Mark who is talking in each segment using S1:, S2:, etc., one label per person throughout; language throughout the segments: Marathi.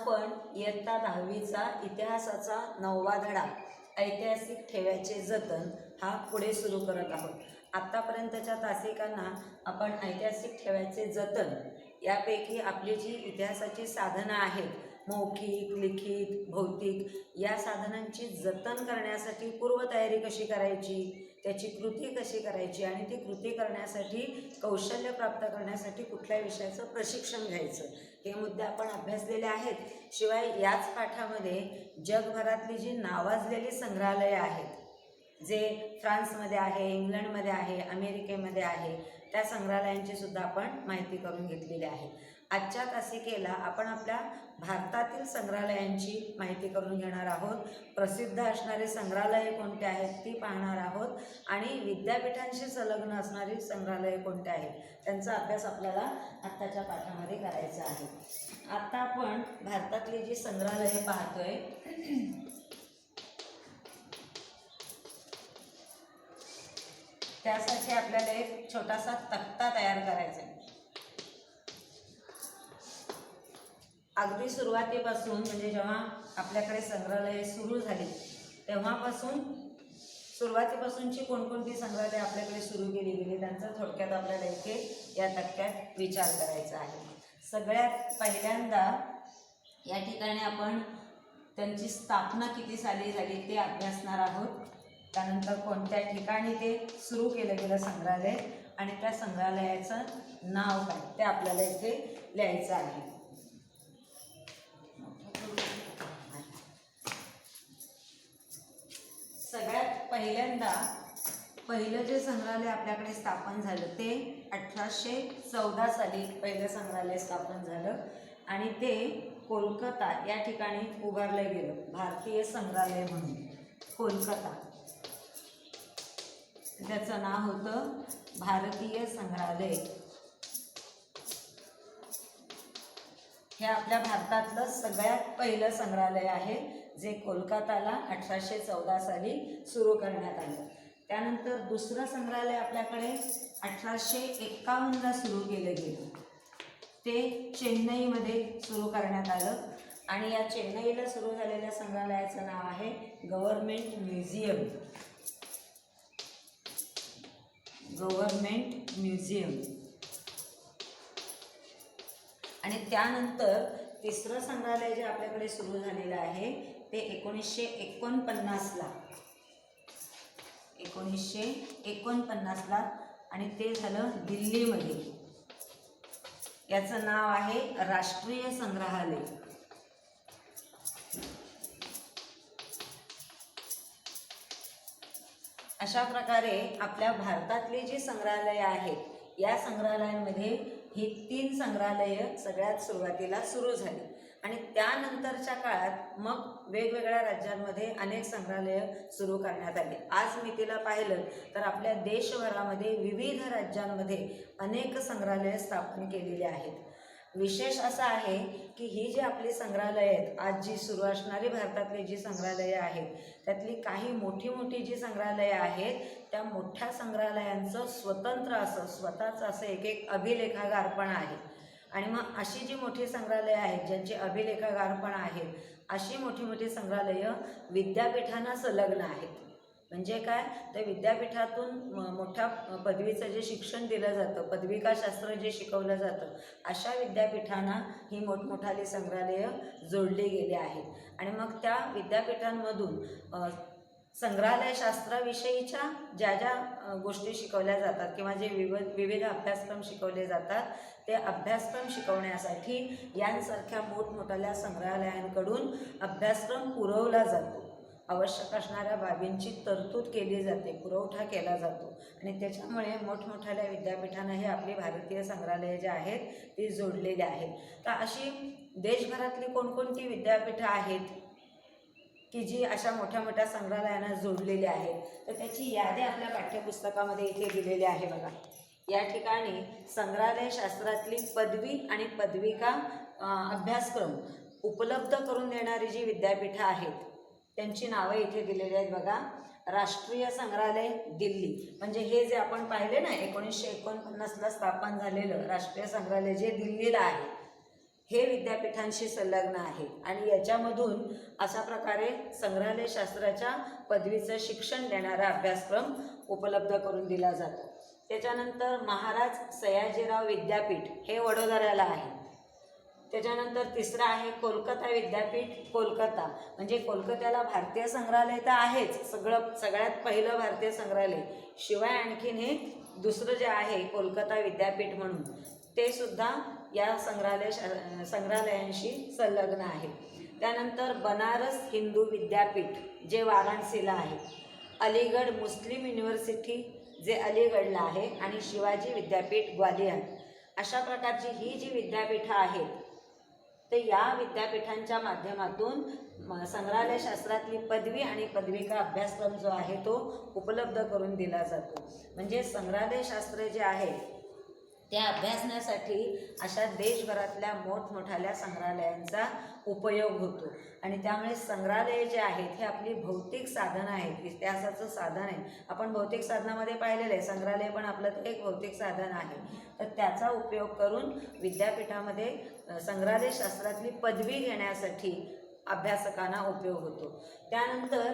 S1: आपण इयत्ता दहावीचा इतिहासाचा नववा धडा. ऐतिहासिक ठेव्याचे जतन हा पुढे सुरू करत आहोत. आत्तापर्यंतच्या तासिकांना आपण ऐतिहासिक ठेव्याचे जतन यापैकी आपली जी इतिहासाची साधनं आहेत मौखिक लिखित भौतिक या साधनांची जतन करण्यासाठी पूर्वतयारी कशी करायची? त्याची कृती कशी करायची आणि ती कृती करण्यासाठी कौशल्य प्राप्त करण्यासाठी कुठल्या विषयाचं प्रशिक्षण घ्यायचं? हे मुद्दे आपण अभ्यासलेले आहेत. शिवाय याच पाठामध्ये जगभरातली जी नावाजलेली संग्रहालयं आहेत जे फ्रान्समध्ये आहे इंग्लंडमध्ये आहे अमेरिकेमध्ये आहे त्या संग्रहालयांची सुद्धा आपण माहिती करून घेतलेली आहे. आजच्या तासिकेला आपण आपल्या भारतातील संग्रहालयांची माहिती करून घेणार आहोत. प्रसिद्ध असणारे संग्रहालये कोणते आहेत ती पाहणार आहोत. आणि विद्यापीठांशी संलग्न असणारी संग्रहालये कोणते आहेत त्यांचा अभ्यास आपल्याला आत्ताच्या पाठामध्ये करायचा आहे. आत्ता आपण भारतातली जी संग्रहालये पाहतोय त्यासाठी आपल्याला एक छोटासा तक्ता तयार करायचा आहे. अगदी सुरुवातीपासून म्हणजे जेव्हा आपल्याकडे संग्रहालय सुरू झाली तेव्हापासून सुरुवातीपासूनची कोणकोणती संग्रहालय आपल्याकडे सुरू केली गेली त्यांचा थोडक्यात आपल्याला इथे या टप्प्यात विचार करायचा आहे. सगळ्यात पहिल्यांदा या ठिकाणी आपण त्यांची स्थापना किती साली झाली ते अभ्यासणार आहोत. त्यानंतर कोणत्या ठिकाणी ते सुरू केलं गेलं संग्रहालय आणि त्या संग्रहालयाचं नाव काय ते आपल्याला इथे लिहायचं आहे. सगळ्यात पहिल्यांदा पहिलं जे संग्रहालय आपल्याकडे स्थापन झालं ते अठराशे चौदा साली पहिलं संग्रहालय स्थापन झालं आणि ते कोलकाता या ठिकाणी उभारलं गेलं भारतीय संग्रहालय म्हणून. कोलकाता. त्याचं नाव होतं भारतीय संग्रहालय. हे आपल्या भारतातलं सगळ्यात पहिलं संग्रहालय आहे. जे कोलकाताला अठराशे चौदा साली सुरू करण्यात आलं. त्यानंतर दुसरं संग्रहालय आपल्याकडे अठराशे एकावन्नला सुरू केलं गेलं. ते चेन्नईमध्ये सुरू करण्यात आलं. आणि या चेन्नईला सुरू झालेल्या संग्रहालयाचं नाव आहे गव्हर्मेंट म्युझियम. Government museum. आणि त्यानंतर तिसरं संग्रहालय जे आपल्याकडे सुरू झालेलं आहे ते एकोणीसशे एकोणपन्नासला. एकोणीसशे एकोणपन्नासला आणि ते झालं दिल्लीमध्ये. याचं नाव आहे राष्ट्रीय संग्रहालय. अशा प्रकारे आपल्या भारतातली जी संग्रहालयं आहेत या संग्रहालयांमध्ये ही तीन संग्रहालयं सगळ्यात सुरुवातीला सुरू झाली. आणि त्यानंतरच्या काळात मग वेगवेगळ्या राज्यांमध्ये अनेक संग्रहालयं सुरू करण्यात आले. आज मी तिला पाहिलं तर आपल्या देशभरामध्ये विविध राज्यांमध्ये अनेक संग्रहालयं स्थापन केलेली आहेत. विशेष असं आहे की ही जी आपली संग्रहालयं आहेत आज जी सुरू असणारी भारतातली जी संग्रहालयं आहेत त्यातली काही मोठी मोठी जी संग्रहालयं आहेत त्या मोठ्या संग्रहालयांचं स्वतंत्र असं स्वतःचं असं एक एक अभिलेखागार पण आहे. आणि मग अशी जी मोठी संग्रहालयं आहेत ज्यांचे अभिलेखागार पण आहेत अशी मोठी मोठी संग्रहालयं विद्यापीठांना संलग्न आहेत. म्हणजे काय? तर विद्यापीठातून मोठ्या पदवीचं जे शिक्षण दिलं जातं पदविकाशास्त्र जे शिकवलं जातं अशा विद्यापीठांना ही मोठमोठाली संग्रहालयं जोडली गेली आहेत. आणि मग त्या विद्यापीठांमधून संग्रहालय संग्रहालयशास्त्राविषयीच्या ज्या ज्या गोष्टी शिकवल्या जातात किंवा जे विविध विविध अभ्यासक्रम शिकवले जातात ते अभ्यासक्रम शिकवण्यासाठी यांसारख्या मोठमोठ्या संग्रहालयांकडून अभ्यासक्रम पुरवला जातो. आवश्यक असणाऱ्या बाबींची तरतूद केली जाते पुरवठा केला जातो आणि त्याच्यामुळे मोठमोठ्या विद्यापीठांना हे आपली भारतीय संग्रहालये जे आहेत ती जोडलेली आहेत. तर अशी देशभरातली कोणकोणती विद्यापीठं आहेत की जी अशा मोठ्या मोठ्या संग्रहालयांना जोडलेली आहेत तर त्याची यादी आपल्या पाठ्यपुस्तकामध्ये इथे दिलेली आहे बघा. या ठिकाणी संग्रहालय शास्त्रातली पदवी आणि पदविका अभ्यासक्रम उपलब्ध करून देणारी जी विद्यापीठं आहेत त्यांची नावं इथे दिलेली आहेत बघा. राष्ट्रीय संग्रहालय दिल्ली. म्हणजे हे जे आपण पाहिले ना एकोणीसशे एकोणपन्नासला स्थापन झालेलं राष्ट्रीय संग्रहालय जे दिल्लीला आहे हे विद्यापीठांशी संलग्न आहे. आणि याच्यामधून अशा प्रकारे संग्रहालय शास्त्राच्या पदवीचं शिक्षण देणारा अभ्यासक्रम उपलब्ध करून दिला जातो. त्याच्यानंतर महाराज सयाजीराव विद्यापीठ हे वडोदऱ्याला आहे. त्याच्यानंतर तिसरं आहे कोलकाता विद्यापीठ कोलकाता. म्हणजे कोलकात्याला भारतीय संग्रहालय तर आहेच. सगळं सगळ्यात पहिलं भारतीय संग्रहालय. शिवाय आणखीन हे दुसरं जे आहे कोलकाता विद्यापीठ म्हणून ते सुद्धा या संग्रहालय संग्रहालयांशी संलग्न आहे. त्यानंतर बनारस हिंदू विद्यापीठ जे वाराणसीला आहे. अलीगड मुस्लिम युनिव्हर्सिटी जे अलीगडला आहे आणि शिवाजी विद्यापीठ ग्वालियर. अशा प्रकारची ही जी विद्यापीठं आहेत ते या विद्यापीठांच्या माध्यमातून म- संग्रहालय शास्त्रातली पदवी आणि पदविका अभ्यासक्रम जो आहे तो उपलब्ध करून दिला जातो. म्हणजे संग्रहालय शास्त्र जे आहे त्या अभ्यासण्यासाठी अशा देशभरातल्या मोठमोठाल्या संग्रहालयांचा उपयोग होतो. आणि त्यामुळे संग्रहालय जे आहेत हे आपली भौतिक साधनं आहेत इतिहासाचं साधन आहे. आपण भौतिक साधनामध्ये पाहिलेलं आहे. संग्रहालय पण आपलं ते एक भौतिक साधन आहे. तर त्याचा उपयोग करून विद्यापीठामध्ये संग्रहालय शास्त्रातली पदवी घेण्यासाठी अभ्यासकांना उपयोग होतो. त्यानंतर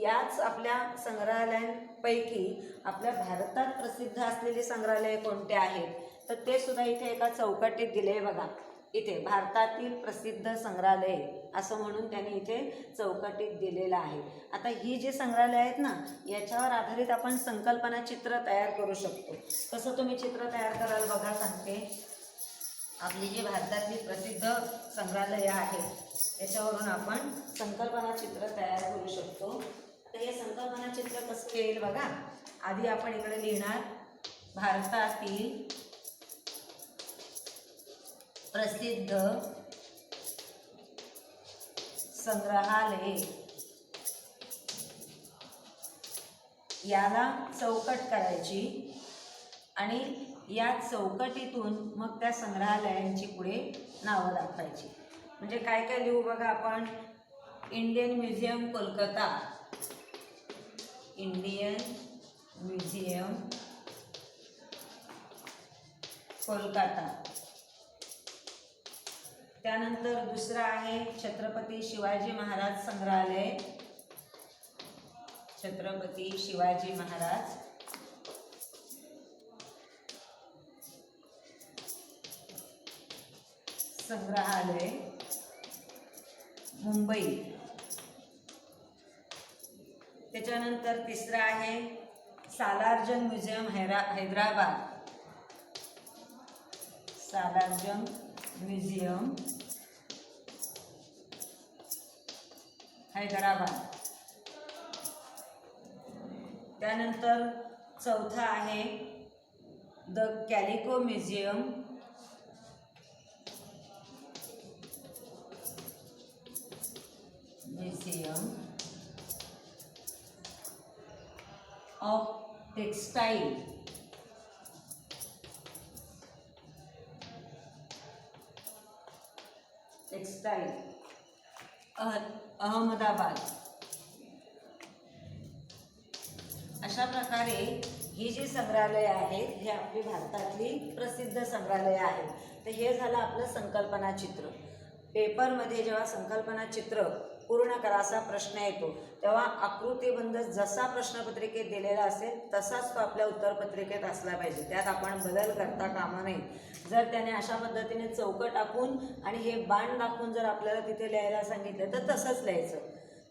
S1: याच आपल्या संग्रहालयांपैकी आपल्या भारतात प्रसिद्ध असलेली संग्रहालये कोणते आहेत? तर ते सुद्धा इथे एका चौकटीत दिले बघा. इथे भारतातील प्रसिद्ध संग्रहालय असं म्हणून त्यांनी इथे चौकटीत दिलेलं आहे. आता ही जी संग्रहालय आहेत ना याच्यावर आधारित आपण संकल्पना चित्र तयार करू शकतो. कसं तुम्ही चित्र तयार कराल बघा सांगते. आपली जी भारतातली प्रसिद्ध संग्रहालयं आहेत याच्यावरून आपण संकल्पना चित्र तयार करू शकतो. आता हे संकल्पना चित्र कसं येईल बघा. आधी आपण इकडे लिहिणार भारतातील प्रसिद्ध संग्रहालये. याला चौकट करायची आणि या चौकटीतून मग त्या संग्रहालयांची पुढे नावं दाखवायची. म्हणजे काय काय लिहू बघा आपण? Indian museum Kolkata. Indian museum Kolkata. त्यानंतर दुसरं आहे छत्रपती शिवाजी महाराज संग्रहालय. छत्रपती शिवाजी महाराज. संग्रहालय. मुंबई. त्याच्यानंतर तिसरं आहे सालार्जंग म्युझियम हैरा हैदराबाद. सालार्जंग म्युझियम हैदराबाद. चौथा आहे the calico museum. Museum. Of textile. Textile uh Ahmedabad. अशा प्रकारे ही जी संग्रहालय आहेत हे आपली भारतातली प्रसिद्ध संग्रहालय आहेत तर हे झालं आपलं संकल्पना चित्र. पेपरमध्ये जेव्हा संकल्पना चित्र पूर्ण करा असा प्रश्न येतो. तेव्हा आकृतीबंध जसा प्रश्नपत्रिकेत दिलेला असेल तसाच तो आपल्या उत्तरपत्रिकेत असला पाहिजे. त्यात आपण बदल करता कामा नाही जर त्याने अशा पद्धतीने चौकं टाकून आणि हे बाण दाखवून जर आपल्याला तिथे लिहायला सांगितलं तर तसंच लिहायचं.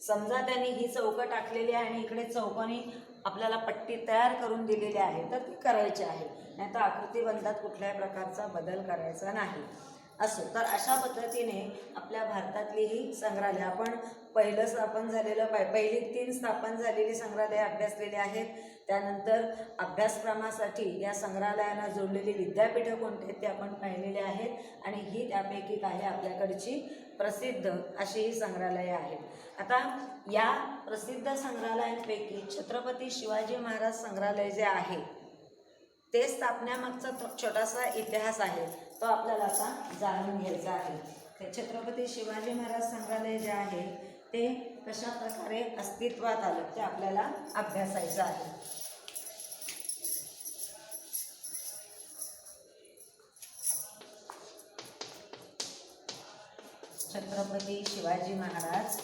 S1: समजा त्यांनी ही चौकं टाकलेली आहे आणि इकडे चौकोनी आपल्याला पट्टी तयार करून दिलेली आहे तर ती करायची आहे. नाही तर आकृतीबंधात कुठल्याही प्रकारचा बदल करायचा नाही. असो. तर अशा पद्धतीने आपल्या भारतातली ही संग्रहालय आपण पहिलं स्थापन झालेलं पाय पहिली तीन स्थापन झालेली संग्रहालयं अभ्यासलेली आहेत. त्यानंतर अभ्यासक्रमासाठी या संग्रहालयांना जोडलेली विद्यापीठं कोणती आहेत ते आपण पाहिलेले आहेत. आणि ही त्यापैकी काही आपल्याकडची प्रसिद्ध अशी ही संग्रहालयं आहेत. आता या प्रसिद्ध संग्रहालयांपैकी छत्रपती शिवाजी महाराज संग्रहालय जे आहे ते स्थापण्यामागचा छोटासा इतिहास आहे. तो आपल्याला आता जाणून घ्यायचा आहे. तर छत्रपती शिवाजी महाराज संग्रहालय जे आहे ते कशा प्रकारे अस्तित्वात आलं ते आपल्याला अभ्यासायचं आहे. छत्रपती शिवाजी महाराज.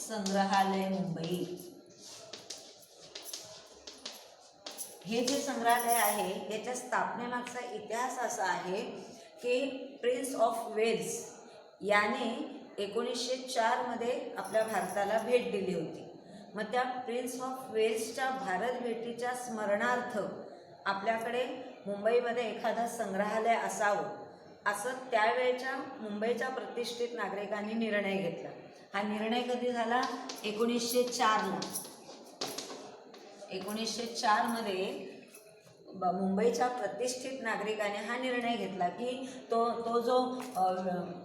S1: संग्रहालय मुंबई. हे जे संग्रहालय आहे याच्या स्थापनेमागचा इतिहास असा आहे की प्रिन्स ऑफ वेल्स याने एकोणीसशे चारमध्ये आपल्या भारताला भेट दिली होती. मग त्या प्रिन्स ऑफ वेल्सच्या भारत भेटीच्या स्मरणार्थ आपल्याकडे मुंबईमध्ये एखादं संग्रहालय असावं असं त्यावेळेच्या मुंबईच्या प्रतिष्ठित नागरिकांनी निर्णय घेतला. हा निर्णय कधी झाला? एकोणीसशे चारला एकोणीसशे चारमध्ये ब- मुंबईच्या प्रतिष्ठित नागरिकाने हा निर्णय घेतला की तो तो जो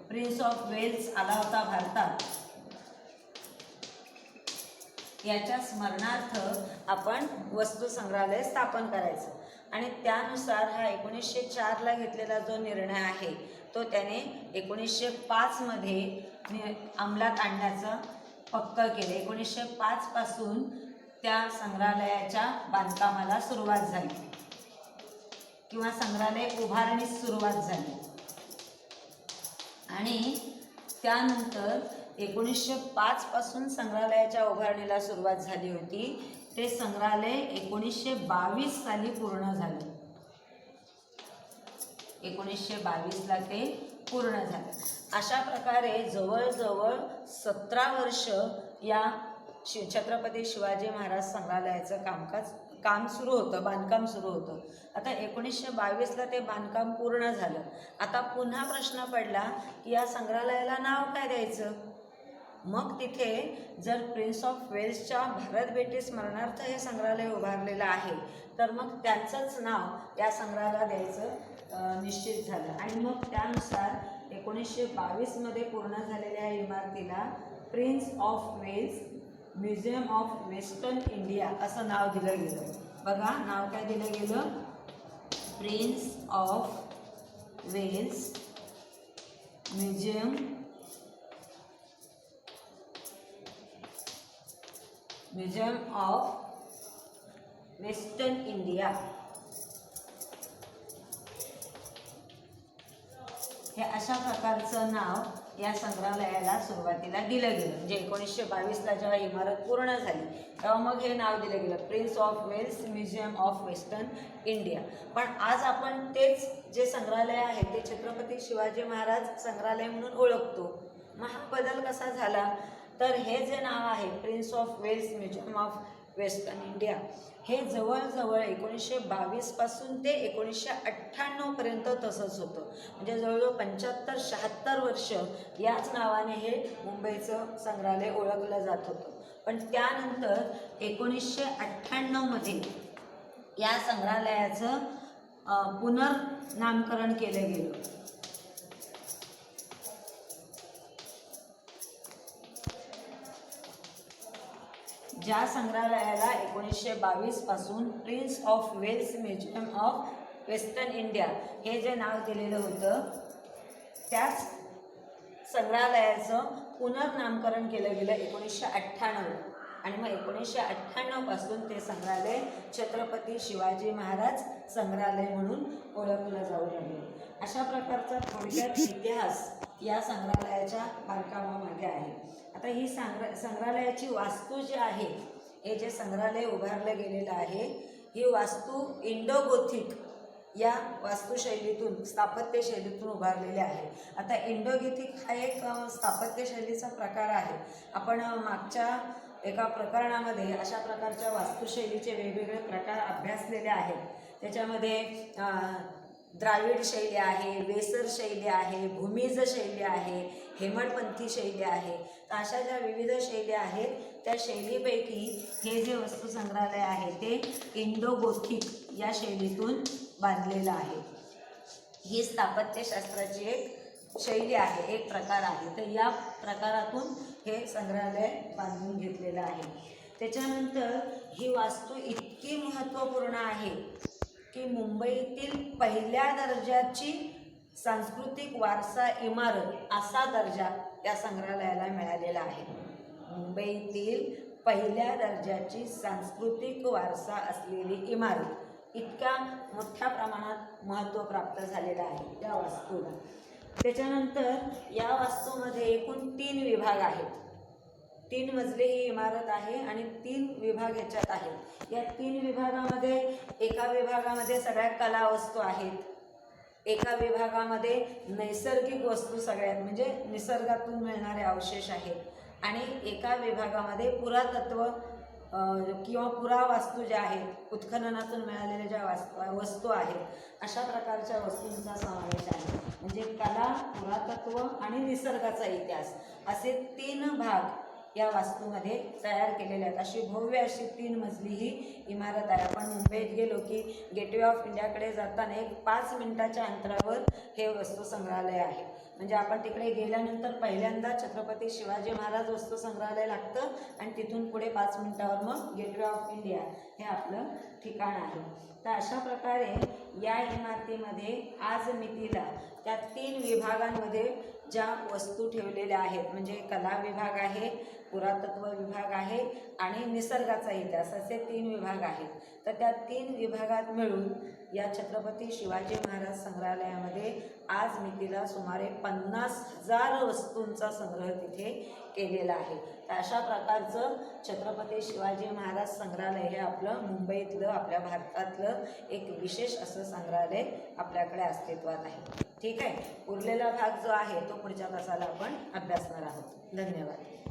S1: प्रिन्स ऑफ वेल्स आला होता भारतात याच्या स्मरणार्थ आपण वस्तू संग्रहालय स्थापन करायचं. आणि त्यानुसार हा एकोणीसशे चारला घेतलेला जो निर्णय आहे तो त्याने एकोणीसशे पाचमध्ये अंमलात आणण्याचं पक्क केलं. एकोणीसशे पाचपासून त्या संग्रहालयाच्या बांधकामाला सुरुवात झाली. किंवा संग्रहालय उभारणीस सुरुवात झाली. आणि त्यानंतर एकोणीसशे पाचपासून संग्रहालयाच्या उभारणीला सुरुवात झाली होती. ते संग्रहालय एकोणीसशे बावीस साली पूर्ण झालं. एकोणीसशे बावीसला ते पूर्ण झालं. अशा प्रकारे जवळजवळ सतरा वर्ष या शि छत्रपती शिवाजी महाराज संग्रहालयाचं कामकाज काम सुरू होतं बांधकाम सुरू होतं. आता एकोणीसशे बावीसला ते बांधकाम पूर्ण झालं. आता पुन्हा प्रश्न पडला की या संग्रहालयाला नाव काय द्यायचं? मग तिथे जर प्रिन्स ऑफ वेल्सच्या भारत भेटी स्मरणार्थ हे संग्रहालय उभारलेलं आहे तर मग त्यांचंच नाव या संग्रहाला द्यायचं निश्चित झालं. आणि मग त्यानुसार एकोणीसशे बावीसमध्ये पूर्ण झालेल्या या इमारतीला prince of Wales museum of western India असं नाव दिलं गेलं. बघा नाव काय दिलं गेलं? Prince of Wales museum museum of western India. हे अशा प्रकारचं नाव या संग्रहालयाला सुरुवातीला दिलं गेलं. म्हणजे एकोणीसशे बावीसला जेव्हा इमारत पूर्ण झाली तेव्हा मग हे नाव दिलं गेलं prince of Wales museum of western India पण आज आपण तेच जे संग्रहालय आहे ते छत्रपती शिवाजी महाराज संग्रहालय म्हणून ओळखतो. मग हा बदल कसा झाला? तर हे जे नाव आहे prince of Wales museum of western India. हे जवळजवळ एकोणीसशे बावीसपासून ते एकोणीसशे अठ्ठ्याण्णवपर्यंत तसंच होतं. म्हणजे जवळजवळ पंच्याहत्तर शहात्तर वर्ष याच नावाने हे मुंबईचं संग्रहालय ओळखलं जात होतं. पण त्यानंतर एकोणीसशे अठ्ठ्याण्णवमध्ये या संग्रहालयाचं पुनर्नामकरण केलं गेलं. ज्या संग्रहालयाला एकोणीसशे बावीसपासून prince of Wales museum of western India हे जे नाव दिलेलं होतं त्याच संग्रहालयाचं पुनर्नामकरण केलं गेलं एकोणीसशे अठ्ठ्याण्णव. आणि मग एकोणीसशे अठ्ठ्याण्णवपासून ते संग्रहालय छत्रपती शिवाजी महाराज संग्रहालय म्हणून ओळखलं जाऊ लागलं. अशा प्रकारचा थोडक्यात इतिहास या संग्रहालयाच्या बांधकामामध्ये आहे. आता ही संग्र संग्रहालयाची वास्तू जी आहे हे जे संग्रहालय उभारलं गेलेलं आहे ही वास्तू इंडो गोथिक या वास्तुशैलीतून स्थापत्य शैलीतून उभारलेले आहे. आता इंडोगेथिक हा एक स्थापत्यशैलीचा स्थापत्य शैलीचा प्रकार आहे. आपण मागच्या एका प्रकरणामध्ये अशा प्रकारच्या वास्तुशैलीचे वेगवेगळे प्रकार अभ्यासलेले आहेत. त्याच्यामध्ये द्राविड शैली आहे वेसर शैली आहे भूमिज शैली आहे हेमडपंथी शैली आहे. तर अशा ज्या विविध शैली आहेत त्या शैलीपैकी हे जे वस्तू संग्रहालय आहे ते इंडो गोथिक या शैलीतून बांधलेलं आहे. ही स्थापत्यशास्त्राची एक शैली आहे एक प्रकार आहे. तर या प्रकारातून हे संग्रहालय बांधून घेतलेलं आहे. त्याच्यानंतर ही वास्तू इतकी महत्त्वपूर्ण आहे की मुंबईतील पहिल्या दर्जाची सांस्कृतिक वारसा इमारत असा दर्जा या संग्रहालयाला मिळालेला आहे. मुंबईतील पहिल्या दर्जाची सांस्कृतिक वारसा असलेली इमारत इतक्या मोठ्या प्रमाणात महत्त्व प्राप्त झालेलं आहे या वास्तूला. त्याच्यानंतर या वास्तूमध्ये एकूण तीन विभाग आहेत. तीन मजली ही इमारत आहे आणि तीन विभाग याच्यात आहेत. या तीन विभागामध्ये एका विभागामध्ये सगळ्या कला वस्तू आहेत. एका विभागामध्ये नैसर्गिक वस्तू सगळ्यात म्हणजे निसर्गातून मिळणारे अवशेष आहेत. आणि एका विभागामध्ये पुरातत्व किंवा पुरावास्तू ज्या आहेत उत्खननातून मिळालेल्या ज्या वास्तू वस्तू आहेत अशा प्रकारच्या वस्तूंचा समावेश आहे. म्हणजे कला पुरातत्व आणि निसर्गाचा इतिहास असे तीन भाग या वास्तूमध्ये तयार केलेल्या आहेत. अशी भव्य अशी तीन मजली ही इमारत आहे. आपण मुंबईत गेलो की गेटवे ऑफ इंडियाकडे जाताना एक पाच मिनिटाच्या अंतरावर हे वस्तू संग्रहालय आहे. म्हणजे आपण तिकडे गेल्यानंतर पहिल्यांदा छत्रपती शिवाजी महाराज वस्तू संग्रहालय लागतं आणि तिथून पुढे पाच मिनिटावर मग गेटवे ऑफ इंडिया हे आपलं ठिकाण आहे. तर अशा प्रकारे या इमारतीमध्ये आज मितीला त्या तीन विभागांमध्ये ज्या वस्तू ठेवलेल्या आहेत म्हणजे कला विभाग आहे पुरातत्व विभाग आहे आणि निसर्गाचा इतिहास असे तीन विभाग आहेत. तर त्या तीन विभागात मिळून या छत्रपती शिवाजी महाराज संग्रहालयामध्ये आज मितीला सुमारे पन्नास हजार वस्तूंचा संग्रह तिथे केलेला आहे. तर अशा प्रकारचं छत्रपती शिवाजी महाराज संग्रहालय हे आपलं मुंबईतलं आपल्या भारतातलं एक विशेष असं संग्रहालय आपल्याकडे अस्तित्वात आहे. ठीक आहे. उरलेला भाग जो आहे तो पुढच्या तासाला आपण अभ्यासणार आहोत. धन्यवाद.